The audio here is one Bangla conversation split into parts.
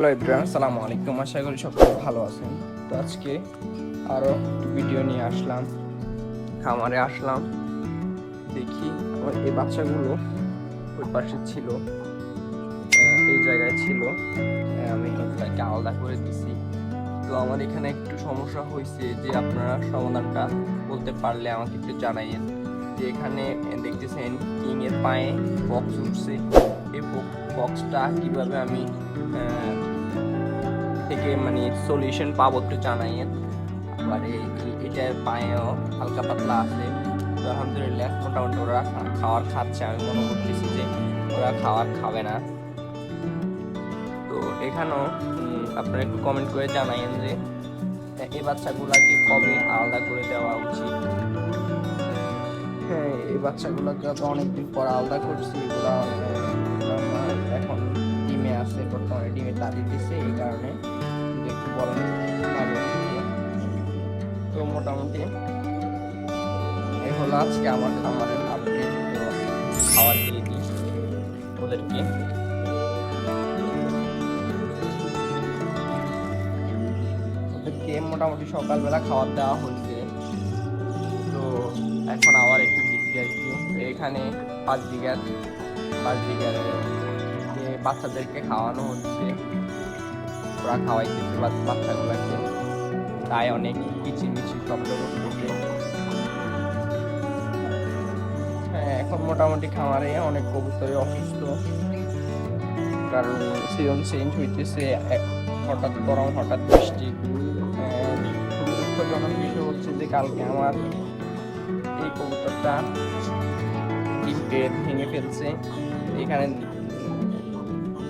হ্যালো ইব্রাহিম আসসালামু আলাইকুম। আশা করি সকলে ভালো আছেন। তো আজকে আরও ভিডিও নিয়ে আসলাম। খামারে আসলাম। দেখি আমার এই বাচ্চাগুলো ওই পাশে ছিল। এই জায়গায় ছিল। আমি এগুলাকে আলাদা করে দিছি। তো আমার এখানে একটু সমস্যা হয়েছে যে আপনারা সমাধানটা বলতে পারলে আমাকে একটু জানাইয়েন। যে এখানে দেখতেছেন কিংয়ের পায়ে বক্স উঠছে। এই বক্সটা কীভাবে আমি থেকে মানে সলিউশন পাবো একটু জানাইয়েন আবার এটার পায়েও হালকা পাতলা আছে। তো আলহামদুলিল্লাহ, মোটামুটি ওরা খাওয়ার খাচ্ছে। আমি মনে করতেছি যে ওরা খাওয়ার খাবে না। তো এখানেও আপনারা একটু কমেন্ট করে জানাইয়েন যে এই বাচ্চাগুলাকে কবে আলাদা করে দেওয়া উচিত? হ্যাঁ এই বাচ্চাগুলোকে তো অনেকদিন পর আলাদা করছি। এগুলা এখন ডিমে আছে, বর্তমানে ডিমে তাড়িয়ে দিচ্ছে এই কারণে। বলেন তো মোটামুটি এই হলো আজকে আমার খামারের আপডেট তো খাবার দিয়ে দিই ওদেরকে। ওদেরকে মোটামুটি সকালবেলা খাবার দেওয়া হয়েছে। তো এখন আবার একটু কি। এখানে পাঁচ বিঘার পাঁচ বিঘার বাচ্চাদেরকে খাওয়ানো হচ্ছে। ওরা খাওয়াইতেছে বাচ- বাচ্চাগুলোকে তাই অনেক কিচিমিচি শব্দ করতেছে হ্যাঁ এখন মোটামুটি খামারে অনেক কবুতরে অসুস্থ। কারণ সিজন চেঞ্জ হইতেছে হঠাৎ গরম, হঠাৎ বৃষ্টি। দুঃখজনক বিষয় হচ্ছে যে কালকে আমার এই কবুতরটা ডিমকে ভেঙে ফেলছে, এখানে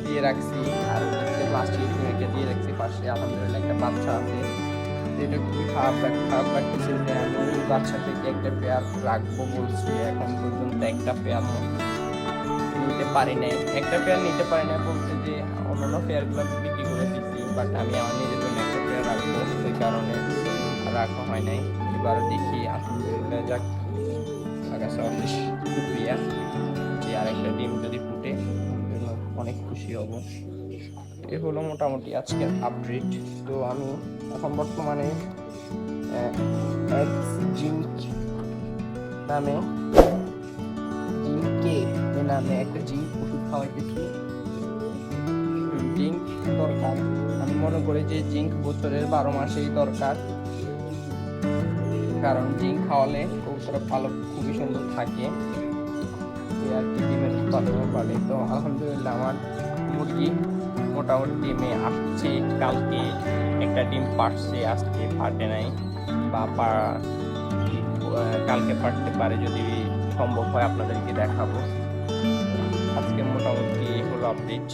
দিয়ে রাখছি। আর প্লাস্টিক ভেঙে দিয়ে রাখছি পাশে আলহামদুলিল্লাহ একটা বাচ্চা আছে। এটা খুবই খারাপ খারাপ লাগতেছে যে আমি ওই বাচ্চা থেকে একটা পেয়ার রাখব বলছি, এখন পর্যন্ত একটা পেয়ার নিতে পারি নাই। একটা পেয়ার নিতে পারি না বলতে যে অন্যান্য পেয়ারগুলো বিক্রি করে দিচ্ছি বাট আমি আমার নিজের জন্য একটা পেয়ার রাখব ওই কারণে রাখা হয় নাই। এবার দেখি, আলহামদুলিল্লাহ যাক। কাছে অনেক শুক্রিয়া। যে আরেকটা ডিম যদি খুশি হব? এ হলো মোটামুটি আজকের আপডেট তো আমি এখন বর্তমানে জিঙ্ক নামে, জিঙ্কে নামে একটা জিঙ্ক ওষুধ খাওয়াইতেছি। জিঙ্ক দরকার। আমি মনে করি যে জিঙ্ক বছরের বারো মাসেই দরকার। কারণ জিঙ্ক খাওয়ালে কবুতর ভালো খুবই সুন্দর থাকে। আর কি ডিমের উৎপাদনও বাড়ে। তো আলহামদুলিল্লাহ আমার মুরগি মোটামুটি ডিমে আসছে, কালকে একটা ডিম পারছে আজকে পারবে নাই। বা কালকে পারতে পারে যদি সম্ভব হয় আপনাদেরকে দেখাবো। আজকে মোটামুটি হলো আপডেট